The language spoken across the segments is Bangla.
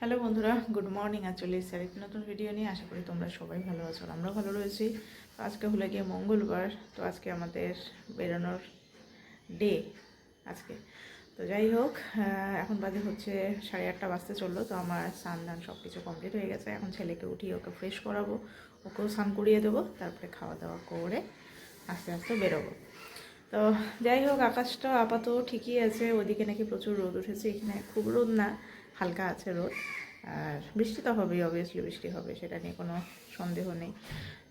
হ্যালো বন্ধুরা, গুড মর্নিং। আর চলে এসেছি আরেকটি নতুন ভিডিও নিয়ে। আশা করি তোমরা সবাই ভালো আছো আর আমরাও ভালো রয়েছি। তো আজকে হলো গিয়ে মঙ্গলবার, তো আজকে আমাদের বেরোনোর ডে আজকে। তো যাই হোক এখন বাজে হচ্ছে সাড়ে আটটা বাজতে চলল, তো আমার স্নান দান সব কিছু কমপ্লিট হয়ে গেছে। এখন ছেলেকে উঠিয়ে ওকে ফ্রেশ করাবো, ওকেও স্নান করিয়ে দেবো, তারপরে খাওয়া দাওয়া করে আস্তে আস্তে বেরোবো। তো যাই হোক, আকাশটা আপাতত ঠিকই আছে, ওদিকে নাকি প্রচুর রোদ উঠেছে, এখানে খুব রোদ না। হালকা আছে রোদ। আর বৃষ্টি তো হবেই অবভিয়াসলি বৃষ্টি হবে, সেটা নিয়ে কোনো সন্দেহ নেই।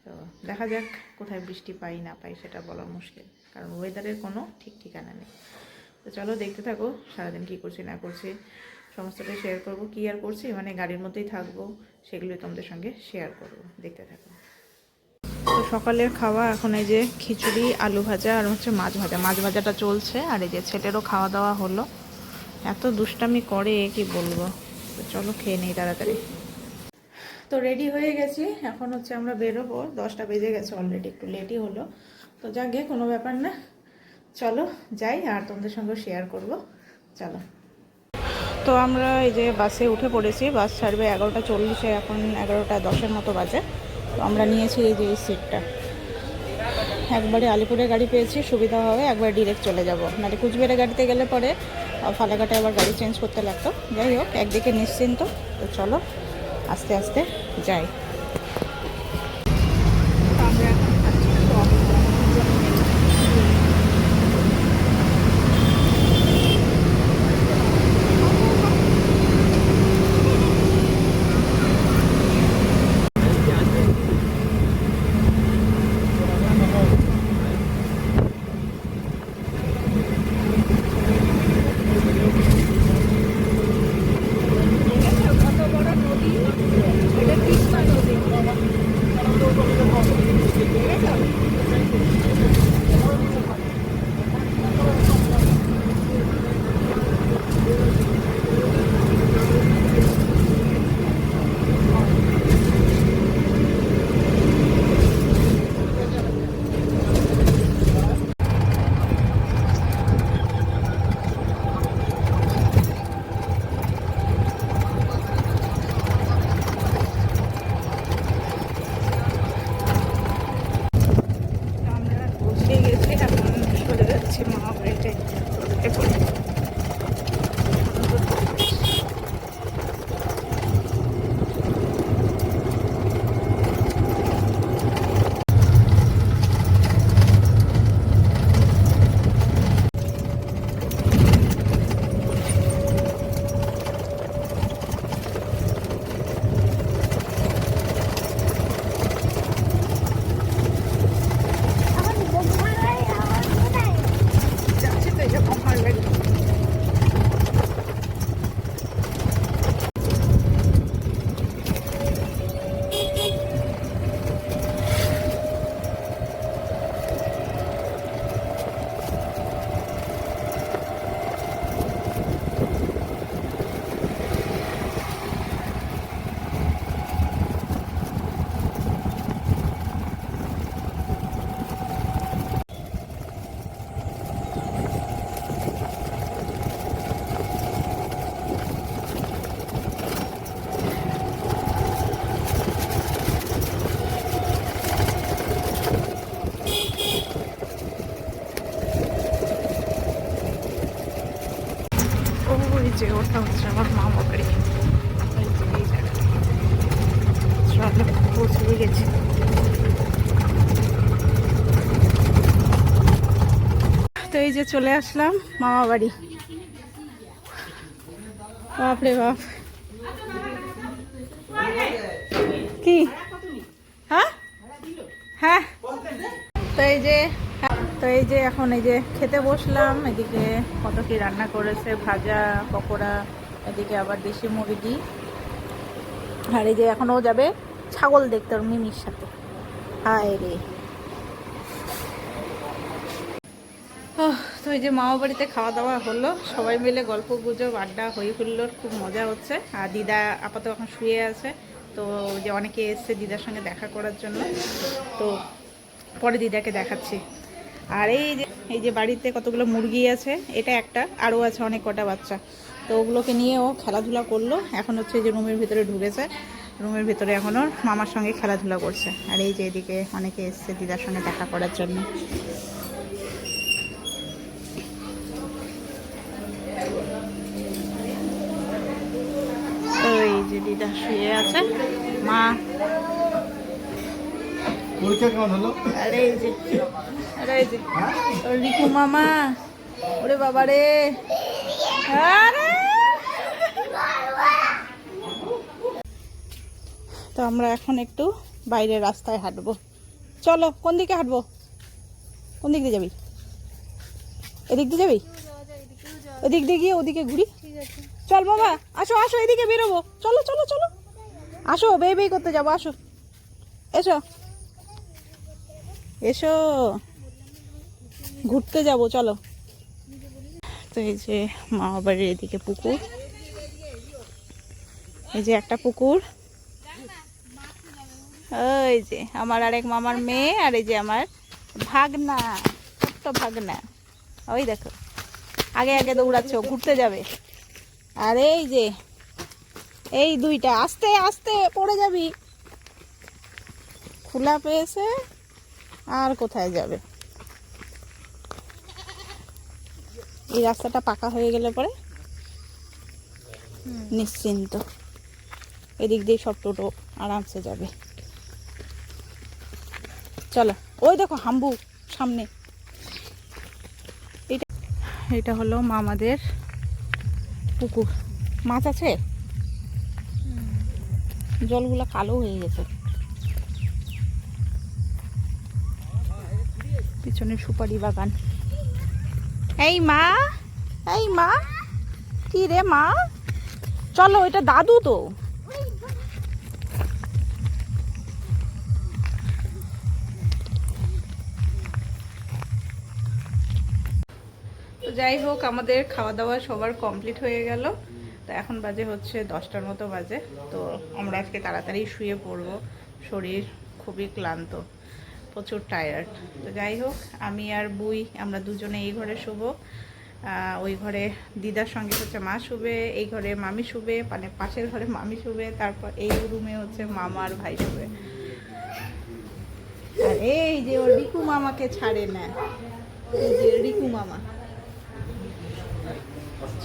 তো দেখা যাক কোথায় বৃষ্টি পাই, না পাই, সেটা বলা মুশকিল, কারণ ওয়েদারের কোনো ঠিক ঠিকানা নেই। তো চলো দেখতে থাকো, সারাদিন কী করছি, না করছি, সমস্তটাই শেয়ার করব। কী আর করছি? মানে গাড়ির মধ্যেই থাকব, সেগুলোই তোমাদের সঙ্গে শেয়ার করব। দেখতে থাকো। তো সকালের খাওয়া, এখন এই যে খিচুড়ি, আলু ভাজা, আর হচ্ছে মাছ ভাজা। মাছ ভাজাটা চলছে, আর এই যে ছেলেরও খাওয়া দাওয়া হলো। এত দুষ্টামি করে, কি বলব? তো চলো খেয়ে নেই তাড়াতাড়ি। তো রেডি হয়ে গেছি, এখন হচ্ছে আমরা বেরোবো। দশটা বেজে গেছে অলরেডি একটু লেটই হলো। তো যাকে কোনো ব্যাপার না। চলো যাই, আর তোমাদের সঙ্গে শেয়ার করব। চলো। তো আমরা এই যে বাসে উঠে পড়েছি, বাস ছাড়বে এগারোটা চল্লিশে, এখন এগারোটা দশের মতো বাজে। তো আমরা নিয়েছি এই যে এই সিটটা একবারে আলিপুরে গাড়ি পেয়েছি, সুবিধা হবে, একবার ডিরেক্ট চলে যাব। নাহলে কুচবিহারে গাড়িতে গেলে পরে ফালাকাটে আবার গাড়ি চেঞ্জ করতে লাগতো। যাই হোক, একদিকে নিশ্চিন্ত। তো চলো, আস্তে আস্তে যাই তো আমরা এখন যাচ্ছি আমরা পৌঁছে গেছি এখন চলে যাচ্ছি মা বাড়িতে যাচ্ছি তো এই যে আমার বাড়ি যে ওটা হচ্ছে আমার মামা বাড়ি এই গেছি তো এই যে চলে আসলাম, মামা বাড়ি। বাপরে বাপ। কি? হ্যাঁ? হ্যাঁ? তো, এই যে তো এই যে এখন এই যে খেতে বসলাম, এদিকে কত কি রান্না করেছে, ভাজা, পকোড়া, এদিকে আবার দেশি মুরগি। আর এই যে এখনও যাবে ছাগল দেখতে, ওর মিমির সাথে। হায় রে। তো এই যে মামা বাড়িতে খাওয়া দাওয়া হলো, সবাই মিলে গল্প গুজব, আড্ডা, হই হুল্লোর খুব মজা হচ্ছে। আর দিদা আপাতত এখন শুয়ে আছে, তো যে অনেকে এসছে দিদার সঙ্গে দেখা করার জন্য। তো পরে দিদাকে দেখাচ্ছি। আর এই যে এই যে বাড়িতে কতগুলো মুরগি আছে এটা একটা আরও আছে অনেক কটা বাচ্চা। তো ওগুলোকে নিয়ে ও খেলাধুলা করল। এখন হচ্ছে এই যে রুমের ভিতরে ঢুকেছে। রুমের ভিতরে এখন ওর মামার সঙ্গে খেলাধুলা করছে। আর এই যে এদিকে অনেকে এসছে দিদার সঙ্গে দেখা করার জন্য। তো এই যে দিদা শুয়ে আছে। মা। পরীক্ষা কেমন হলো? আরে এই যে রিকু মামা, ওরে বাবা রে। তো আমরা এখন একটু বাইরের রাস্তায় হাঁটবো। চলো, কোন দিকে হাঁটবো? কোন দিক দিয়ে যাবি? এদিক দিয়ে যাবি? ওদিক দিয়ে গিয়ে ওদিকে ঘুরি। চল বাবা আসো আসো, এদিকে বেরোবো। চলো চলো চলো। আসো বেই বেই করতে যাব, আসো। এসো। এসো। ঘুরতে যাব, চলো। তো এই যে মামা বাড়ির এদিকে পুকুর। এই যে একটা পুকুর। ওই যে আমার আরেক মামার মেয়ে আর এই যে আমার ভাগনা, ছোট্ট ভাগনা। ওই দেখো, আগে আগে দৌড়াচ্ছ, ঘুরতে যাবে। আর এই যে, এই দুইটা, আস্তে আস্তে পড়ে যাবি। খোলা পেয়েছে, আর কোথায় যাবে? এই রাস্তাটা পাকা হয়ে গেলে পরে নিশ্চিন্ত। এদিক দিয়ে সব টোটো আরামসে যাবে। চলো ওই দেখো হাম্বু সামনে। এটা এটা হলো মামাদের পুকুর। মাছ আছে? জলগুলো কালো হয়ে গেছে। পিছনে সুপারি বাগান। এই মা এই মা, কি রে মা? চলো, এটা দাদু তো। যাই হোক, আমাদের খাওয়া দাওয়া সবার কমপ্লিট হয়ে গেল। তো এখন বাজে হচ্ছে দশটার মতো বাজে। তো আমরা আজকে তাড়াতাড়ি শুয়ে পড়ব। শরীর খুবই ক্লান্ত। প্রচুর টায়ার্ড তো যাই হোক, আমি আর বুই, আমরা দুজনে এই ঘরে শুবো। ওই ঘরে দিদার সঙ্গে হচ্ছে মা শুবে, এই ঘরে মামি শুবে মানে পাশের ঘরে মামি শুবে, তারপর এই রুমে হচ্ছে মামা আর ভাই শুবে। আর এই যে ওর রিকু মামাকে ছাড়ে না যে রিকু মামা।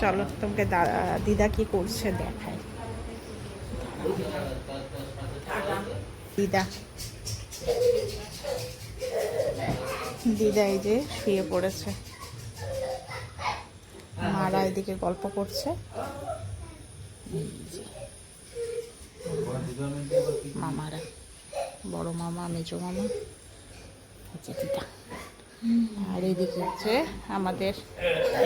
চলো, তোমাকে দিদা কি করছে দেখায় দিদা। এই যে শুয়ে পড়েছে। মারা এদিকে গল্প করছে। মামারা, বড় মামা, মেজো মামা, হচ্ছে দিদা। আর এইদিকে হচ্ছে আমাদের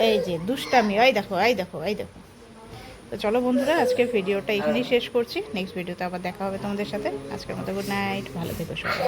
এই যে দুষ্টামি। ওই দেখো, এই দেখো এই দেখো। তো চলো বন্ধুরা, আজকের ভিডিওটা এখানেই শেষ করছি। নেক্সট ভিডিওতে আবার দেখা হবে তোমাদের সাথে। আজকের মতো গুড নাইট, ভালো থেকো সবাই।